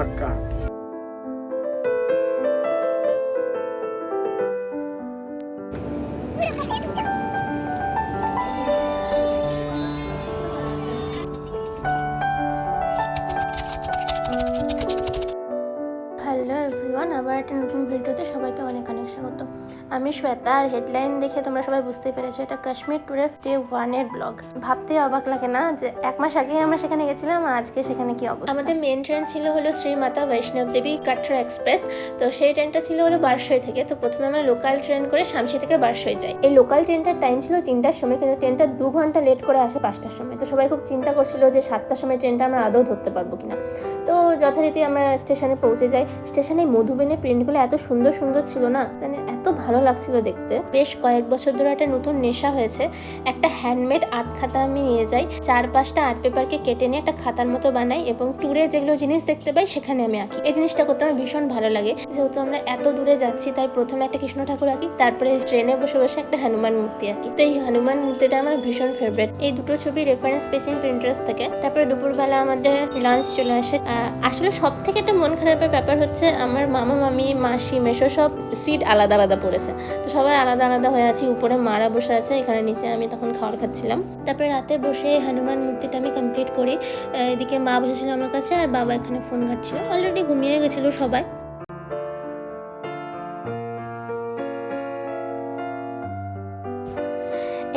സർക്കാർ Thank you. নতুন ভিডিওতে সবাইকে অনেক অনেক স্বাগত। আমি শ্বেতা আর হেডলাইন দেখে তোমরা সবাই বুঝতেই পেরেছ এটা কাশ্মীর ট্যুরের ডে ওয়ানের ব্লগ। ভাবতে অবাক লাগে না যে এক মাস আগেই আমরা সেখানে গেছিলাম আজকে সেখানে কি অবস্থা? আমাদের মেন ট্রেন ছিল হলো শ্রী মাতা বৈষ্ণব দেবী কাটরা এক্সপ্রেস তো সেই ট্রেনটা ছিল হলো বারসই থেকে। তো প্রথমে আমরা লোকাল ট্রেন করে শামসি থেকে বারসই যাই। এই লোকাল ট্রেনটার টাইম ছিল তিনটার সময়, কিন্তু ট্রেনটা দু ঘণ্টা লেট করে আসে পাঁচটার সময়। তো সবাই খুব চিন্তা করছিল যে সাতটার সময় ট্রেনটা আমরা আদৌ ধরতে পারব কিনা। তো যথারীতি আমরা স্টেশনে পৌঁছে যাই। স্টেশনে মধুবেনের প্রিন্টগুলো এত সুন্দর সুন্দর ছিল না মানে এত ভালো লাগছিল দেখতে। বেশ কয়েক বছর ধরে একটা নতুন নেশা হয়েছে, একটা হ্যান্ডমেড আর্ট খাতা আমি নিয়ে যাই চার পাঁচটা আর্ট পেপারকে কেটে নিয়ে একটা খাতার মতো বানাই এবং ট্যুরে যেগুলো জিনিস দেখতে পাই সেখানে আমি আঁকি। এই জিনিসটা করতে আমার ভীষণ ভালো লাগে। যেহেতু আমরা এত দূরে যাচ্ছি, তাই প্রথমে একটা কৃষ্ণ ঠাকুর আঁকি, তারপরে ট্রেনে বসে বসে একটা হনুমান মূর্তি আঁকি। তো এই হনুমান মূর্তিটা আমার ভীষণ ফেভারিট এই দুটো ছবি রেফারেন্স পেয়েছি প্রিন্টারেস্ট থেকে। তারপরে দুপুরবেলা আমাদের লাঞ্চ চলে আসে। আসলে সব থেকে একটা মন খারাপের ব্যাপার হচ্ছে, আমার মামা, মামি মাসি মেশো সব সিট আলাদা আলাদা পড়েছে। তো সবাই আলাদা আলাদা হয়ে আছি, উপরে মারা বসে আছে, এখানে নিচে আমি তখন খাবার খাচ্ছিলাম। তারপরে রাতে বসে হনুমান মূর্তিটা আমি কমপ্লিট করি। এদিকে মা বসেছিল আমার কাছে আর বাবা এখানে ফোন ঘাটছিল। অলরেডি ঘুমিয়ে গেছিল সবাই।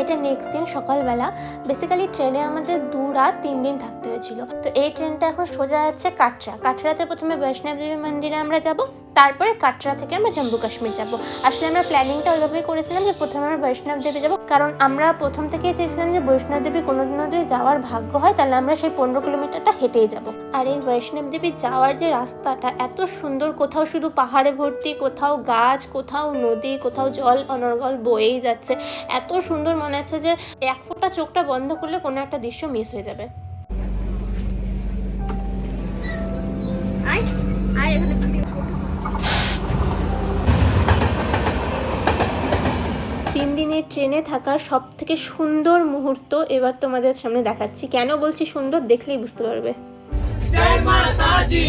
এটা নেক্সট দিন সকালবেলা। বেসিক্যালি ট্রেনে আমাদের দু রাত তিন দিন থাকতে হয়েছিল। তো এই ট্রেনটা এখন সোজা যাচ্ছে কাটরা। কাটরাতে প্রথমে বৈষ্ণব দেবী মন্দিরে আমরা যাব। তারপরে কাটরা থেকে আমরা জম্মু কাশ্মীর যাব। আসলে আমরা প্ল্যানিংটা ওইভাবেই করেছিলাম যে প্রথমে আমরা বৈষ্ণব দেবী যাব। কারণ আমরা প্রথম থেকেই চেয়েছিলাম যে বৈষ্ণব দেবী কোনোদিন যদি যাওয়ার ভাগ্য হয়, তাহলে আমরা সেই পনেরো কিলোমিটারটা হেঁটেই যাব। আর এই বৈষ্ণব দেবী যাওয়ার যে রাস্তাটা, এত সুন্দর, কোথাও শুধু পাহাড়ে ভর্তি, কোথাও গাছ, কোথাও নদী, কোথাও জল অনর্গল বয়েই যাচ্ছে। এত সুন্দর মনে হচ্ছে যে এক ফোঁটা চোখটা বন্ধ করলে কোনো একটা দৃশ্য মিস হয়ে যাবে। তিন দিনের ট্রেনে থাকার সব থেকে সুন্দর মুহূর্ত এবার তোমাদের সামনে দেখাচ্ছি। কেন বলছি সুন্দর? দেখলেই বুঝতে পারবে। জয় মাতাজি।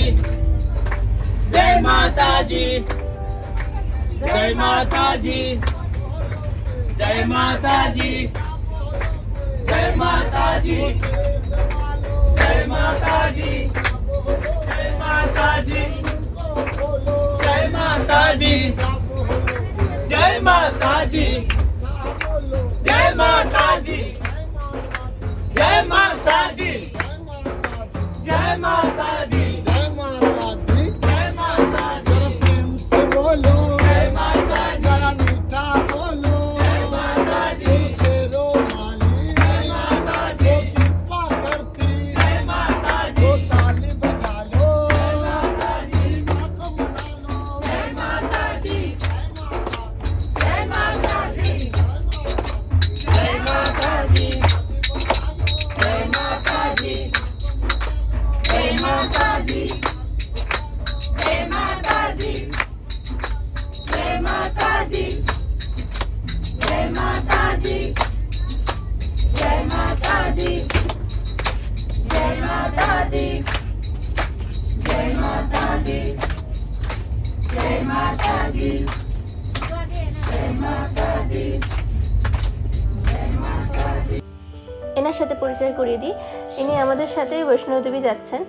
এনার সাথে পরিচয় করিয়ে দিই। ইনি আমাদের সাথে বৈষ্ণবদেবী যাচ্ছেন।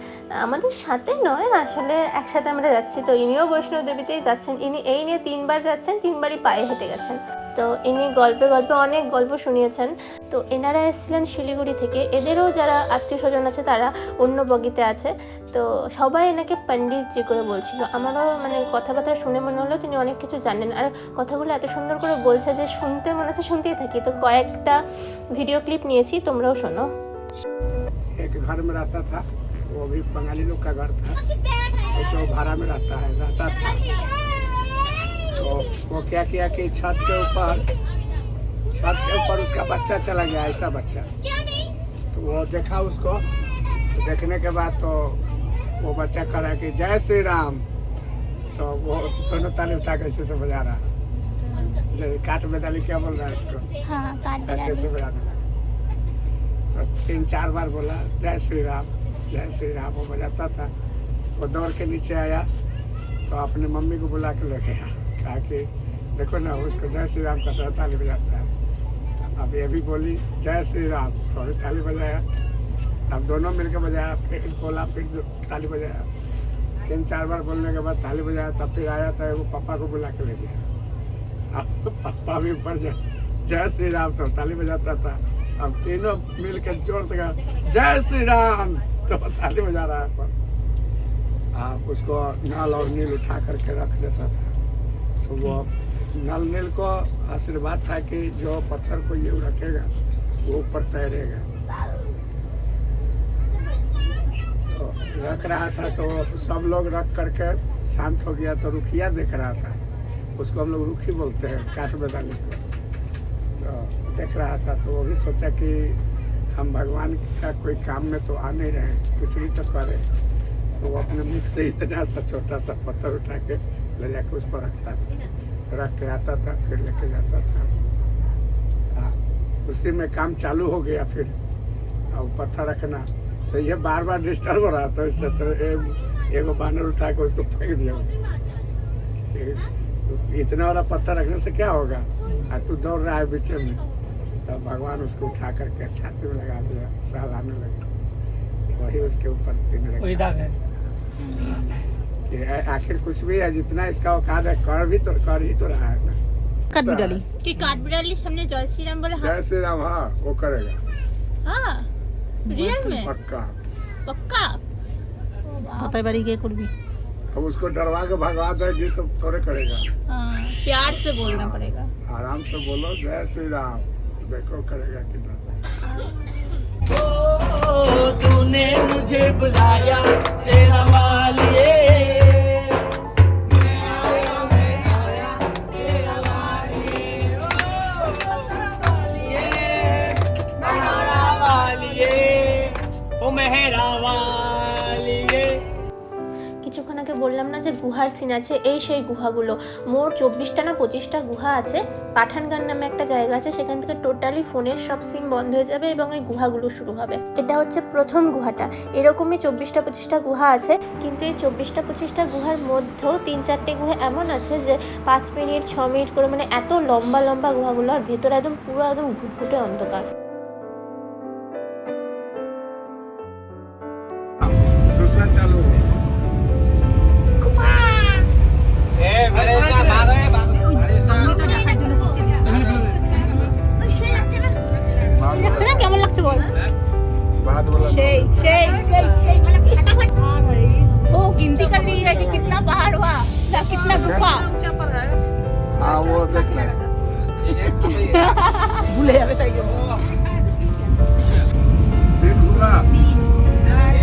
আমাদের সাথে নয়, আসলে একসাথে আমরা যাচ্ছি। তো ইনিও বৈষ্ণবদেবীতেই যাচ্ছেন। ইনি এই নিয়ে তিনবার যাচ্ছেন, তিনবারই পায়ে হেঁটে গেছেন। তো ইনি গল্পে গল্পে অনেক গল্প শুনিয়েছেন তো এনারা এসেছিলেন শিলিগুড়ি থেকে এদেরও যারা আত্মীয় স্বজন আছে তারা অন্য বগিতে আছে তো সবাই এনাকে পণ্ডিতজি করে বলছিল আমারও মানে কথাবার্তা শুনে মনে হলো তিনি অনেক কিছু জানেন আর কথাগুলো এত সুন্দর করে বলছে যে শুনতে মনে হচ্ছে শুনতেই থাকি তো কয়েকটা ভিডিও ক্লিপ নিয়েছি তোমরাও শোনো एक घर में रहता था वो भी बंगाली लोग का घर था उसको भाड़ा में रहता है रहता था तो वो क्या किया कि छत के ऊपर छत के ऊपर उसका बच्चा चला गया ऐसा बच्चा। तो वो देखा उसको। तो देखने के बाद तो वो बच्चा कहा कि जय श्री राम। तो वो दोनों ताली उठा के ऐसे से बजा रहा। काट बेदाली क्या बोल रहा है उसको हाँ काट ऐसे ऐसे बजाने लगा तो तीन चार बार बोला जय श्री राम जय श्री राम। वो बजाता था। वो दौड़ के नीचे आया। तो अपने मम्मी को बुला के लेके आया। कहा कि देखो ना, उसको जय श्री राम का ताली बजाता है। अब ये भी बोली, जय श्री राम। तो अभी ताली बजाया। अब दोनों मिलकर बजाया, फिर बोला, फिर ताली बजाया। तीन चार बार बोलने के बाद ताली बजाया, तब फिर आया था, वो पापा को बुला के ले गया। अब पापा भी ऊपर जय जय श्री राम तो ताली बजाता था। अब तीनों मिल के ज़ोर से कहा, जय श्री राम। तो ताली बजा रहा है पर आप उसको नल और नील उठा करके रख देता था। तो वो नल नील को आशीर्वाद था कि जो पत्थर को ये रखेगा, वो ऊपर तैरेगा। तो रख रहा था तो सब लोग रख करके शांत हो गया तो रुखिया देख रहा था। उसको हम लोग रुखी बोलते हैं, काठ मैदानी तो देख रहा था तो वो भी सोचा कि हम भगवान का कोई काम में तो आ नहीं रहे, कुछ भी तो करें। तो वो अपने मुख से इतना सा छोटा सा पत्थर उठा के ले जाके उस पर रखता था। रख के आता था फिर लेके जाता था। हाँ, उसी में काम चालू हो गया फिर। और पत्थर रखना सही है बार बार डिस्टर्ब हो रहा था इससे तो एगो बानर उठा के उसको फेंक दिया। इतना वाला पत्थर रखने से क्या होगा? और तू दौड़ रहा है बीच में। तब भगवान उसको उठा करके छाती में लगा दिया सहलाने लगे। वही उसके ऊपर तीन रखा। सकते हैं आखिर कुछ भी है जितना इसका औकात है कर भी तो कर ही तो रहा है। ना कर भी काठबिड़ाली कि डाली सबने जय श्री राम बोला हाँ। जय श्री राम हाँ वो करेगा। हाँ रियल में? पक्का। पक्का? पता बारी गए कुछ भी। अब उसको डरवा के भगवा दे जी तो थोड़े करेगा। हाँ, प्यार से बोलना हाँ, पड़ेगा। आराम से बोलो जय श्री राम देखो करेगा कि ओ, तूने मुझे बुलाया सेना वालिए। গুহার সিন আছে এই সেই গুহাগুলো মোট চব্বিশটা না পঁচিশটা গুহা আছে পাঠানগান নামে একটা জায়গা আছে সেখান থেকে টোটালি ফোনের সব সিম বন্ধ হয়ে যাবে এবং এই গুহাগুলো শুরু হবে এটা হচ্ছে প্রথম গুহাটা এরকমই চব্বিশটা পঁচিশটা গুহা আছে কিন্তু এই চব্বিশটা পঁচিশটা গুহার মধ্যেও তিন চারটে গুহা এমন আছে যে পাঁচ মিনিট ছ মিনিট করে মানে এত লম্বা লম্বা গুহাগুলো আর ভেতরে একদম পুরো একদম ঘুটঘুটে অন্ধকার दूसरा चालू कितना वो गिनती कर है कि कितना पहाड़ हुआ ना कितना गुफा हाँ। वो देख ले। भूले अबे तक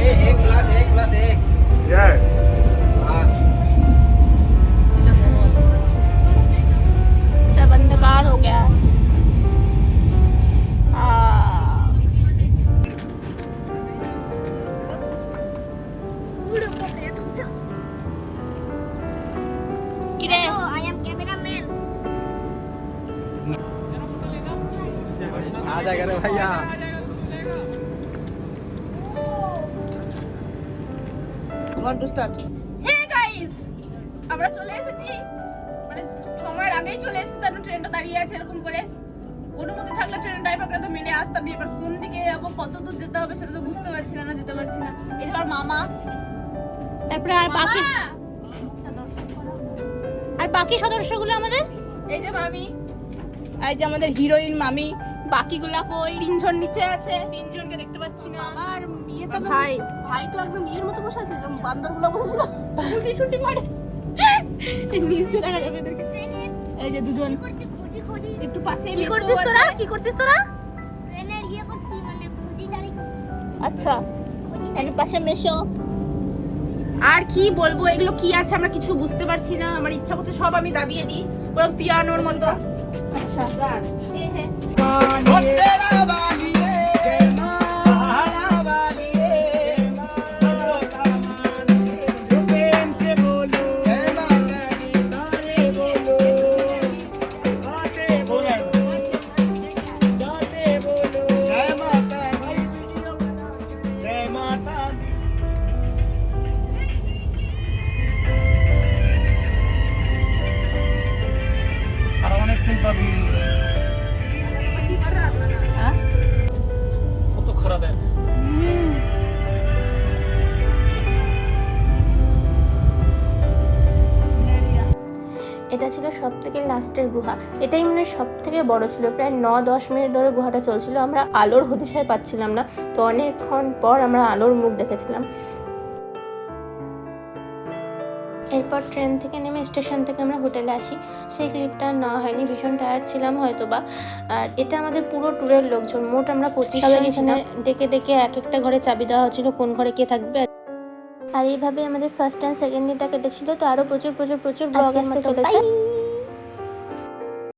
एक प्लस एक प्लस एक यार টু স্টার্ট হে গাইস আমরা চলে এসেছি। মানে সময়ের আগেই চলে এসেছি তার ট্রেনটা দাঁড়িয়ে আছে এরকম করে। অনুমতি থাকলে ট্রেনের ড্রাইভারকে তো মেনে আসতাম এবার কোন দিকে যাব কত দূর যেতে হবে সেটা তো বুঝতে পারছি না না যেতে পারছি না। এই যে আমার মামা। তারপরে আর বাকি আর বাকি সদস্যগুলো আমাদের? এই যে মামি। এই যে আমাদের হিরোইন মামি। বাকিগুলা কই? তিনজন নিচে আছে। তিনজনকে দেখতে পাচ্ছি না। আর ইয়ে তো ভাই। ভাই তো একদম ইয়ের মতো বসে আছে যেমন বান্দরগুলো বসেছিল এই নিচ দিয়ে দেখা যাবে এদেরকে। এই যে দুজন। একটু পাশে কি করছিস তোরা? কি করছিস তোরা? আচ্ছা। এর পাশে মেশো। আর কি বলব? এগুলো কি আছে আমরা কিছু বুঝতে পারছি না। আমার ইচ্ছা করছে সব আমি দাবিয়ে দিই। পুরো পিয়ানোর মতো। আচ্ছা সব থেকে লাস্টের গুহা। এটাই মানে সব থেকে বড় ছিল। প্রায় ন দশ মিনিট ধরে গুহাটা চলছিল। আমরা আলোর হদিশায় পাচ্ছিলাম না। তো অনেকক্ষণ পর আমরা আলোর মুখ দেখেছিলাম। এরপর ট্রেন থেকে নেমে স্টেশন থেকে আমরা হোটেলে আসি। সেই ক্লিপটা না হয়নি। ভীষণ টায়ার্ড ছিলাম হয়তো বা আর এটা আমাদের পুরো ট্যুরের লোকজন। মোট আমরা পঁচিশ এখানে ডেকে ডেকে এক একটা ঘরে চাবি দেওয়া হচ্ছিল। কোন ঘরে কে থাকবে? আর এইভাবে আমাদের ফার্স্ট অ্যান্ড সেকেন্ড ডেটা কেটেছিল। তো আরও প্রচুর প্রচুর প্রচুর ব্লগ আসতে চলেছে.